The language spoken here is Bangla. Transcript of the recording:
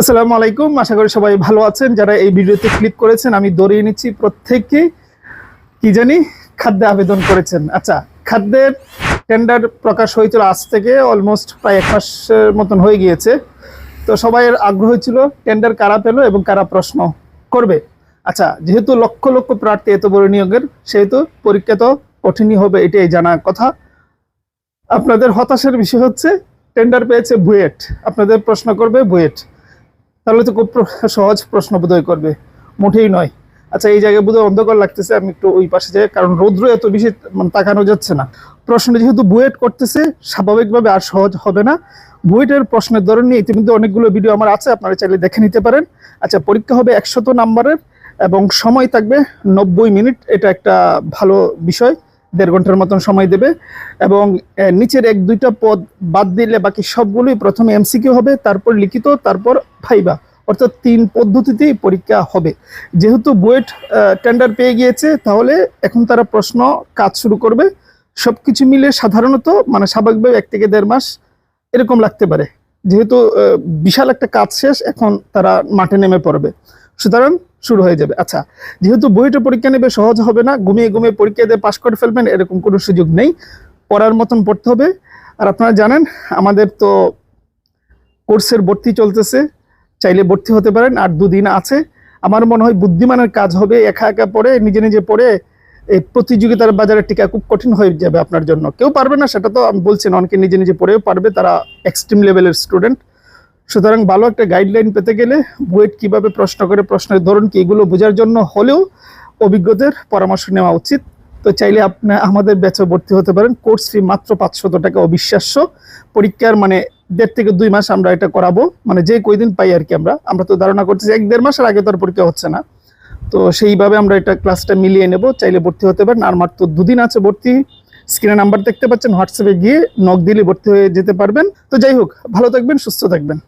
আসসালামু আলাইকুম। আশা করি সবাই ভালো আছেন। যারা এই ভিডিওতে ক্লিক করেছেন, আমি দৌড়িয়ে নিচ্ছি প্রত্যেককে কি জানি খাদ্যে আবেদন করেছেন। আচ্ছা খাদ্যের টেন্ডার প্রকাশ হয়েছিল আজ থেকে অলমোস্ট প্রায় এক মাসের মতন হয়ে গিয়েছে। তো সবাইয়ের আগ্রহ ছিল টেন্ডার কারা পেল এবং কারা প্রশ্ন করবে। আচ্ছা যেহেতু লক্ষ লক্ষ প্রার্থী এত বড় নিয়োগের, সেহেতু পরীক্ষা তো কঠিনই হবে, এটাই জানা কথা। আপনাদের হতাশার বিষয় হচ্ছে টেন্ডার পেয়েছে বুয়েট। আপনাদের প্রশ্ন করবে বুয়েট। তাহলে তো খুব সহজ প্রশ্ন বোধহয় করবে। মোটেই নয়। আচ্ছা এই জায়গায় বোধহয় অন্ধকার লাগতেছে, আমি একটু ওই পাশে যাই, কারণ রৌদ্র এত বেশি মানে তাকানো যাচ্ছে না। প্রশ্ন যেহেতু বুয়েট করতেছে, স্বাভাবিকভাবে আর সহজ হবে না। বুয়েটের প্রশ্নের ধরন নিয়ে ইতিমধ্যে অনেকগুলো ভিডিও আমার আছে, আপনারা চাইলে দেখে নিতে পারেন। আচ্ছা পরীক্ষা হবে একশত নাম্বারের এবং সময় থাকবে নব্বই মিনিট। এটা একটা ভালো বিষয়। দেড় ঘণ্টার মতন সময় দেবে এবং নিচের এক, দুইটা পদ বাদ দিলে বাকি সবগুলোই প্রথমে এমসিকিউ হবে, তারপর লিখিত, তারপর ফাইবা, অর্থাৎ তিন পদ্ধতিতেই পরীক্ষা হবে। যেহেতু বুয়েট টেন্ডার পেয়ে গিয়েছে, তাহলে এখন তারা প্রশ্ন, কাজ শুরু করবে। সব কিছু মিলে সাধারণত মানে স্বাভাবিকভাবে এক থেকে দেড় মাস এরকম লাগতে পারে। যেহেতু বিশাল একটা কাজ শেষ, এখন তারা মাঠে নেমে পড়বে। সুতরাং শুরু হয়ে যাবে। আচ্ছা যেহেতু বইটা পরীক্ষা নেবে, সহজ হবে না। ঘুমিয়ে ঘুমিয়ে পরীক্ষা দিয়ে পাশ করে ফেলবেন, এরকম কোনো সুযোগ নেই। পড়ার মতন পড়তে হবে। আর আপনারা জানেন, আমাদের তো কোর্সের ভর্তি চলতেছে। চাইলে ভর্তি হতে পারেন, আর দুদিন আছে। আমার মনে হয় বুদ্ধিমানের কাজ হবে, একা একা পড়ে, নিজে নিজে পড়ে, এই প্রতিযোগিতার বাজারে টিকা খুব কঠিন হয়ে যাবে আপনার জন্য। কেউ পারবে না, সেটা তো আমি বলছি না, অনেকে নিজে নিজে পড়েও পারবে, তারা এক্সট্রিম লেভেলের স্টুডেন্ট সুতরাং ভালো একটা গাইডলাইন পেতে গেলে বুয়েট কীভাবে প্রশ্ন করে, প্রশ্নের ধরন কি এগুলো বোঝার জন্য হলেও অভিজ্ঞদের পরামর্শ নেওয়া উচিত। তো চাইলে আপনি, আমাদের ব্যাচে ভর্তি হতে পারেন। কোর্স ফি মাত্র পাঁচশত টাকা অবিশ্বাস্য। পরীক্ষার মানে দেড় থেকে দুই মাস আমরা এটা করাবো। মানে যে কয়দিন পাই আর কি আমরা। আমরা তো ধারণা করতেছি এক দেড় মাসের আগে তো আর পরীক্ষা হচ্ছে না। তো সেইভাবে আমরা এটা ক্লাসটা মিলিয়ে নেব। চাইলে ভর্তি হতে পারেন। আর মাত্র দুদিন আছে ভর্তি। স্ক্রিনে নাম্বার দেখতে পাচ্ছেন। হোয়াটসঅ্যাপে গিয়ে নক দিলে ভর্তি হয়ে যেতে পারবেন। তো যাই হোক, ভালো থাকবেন, সুস্থ থাকবেন।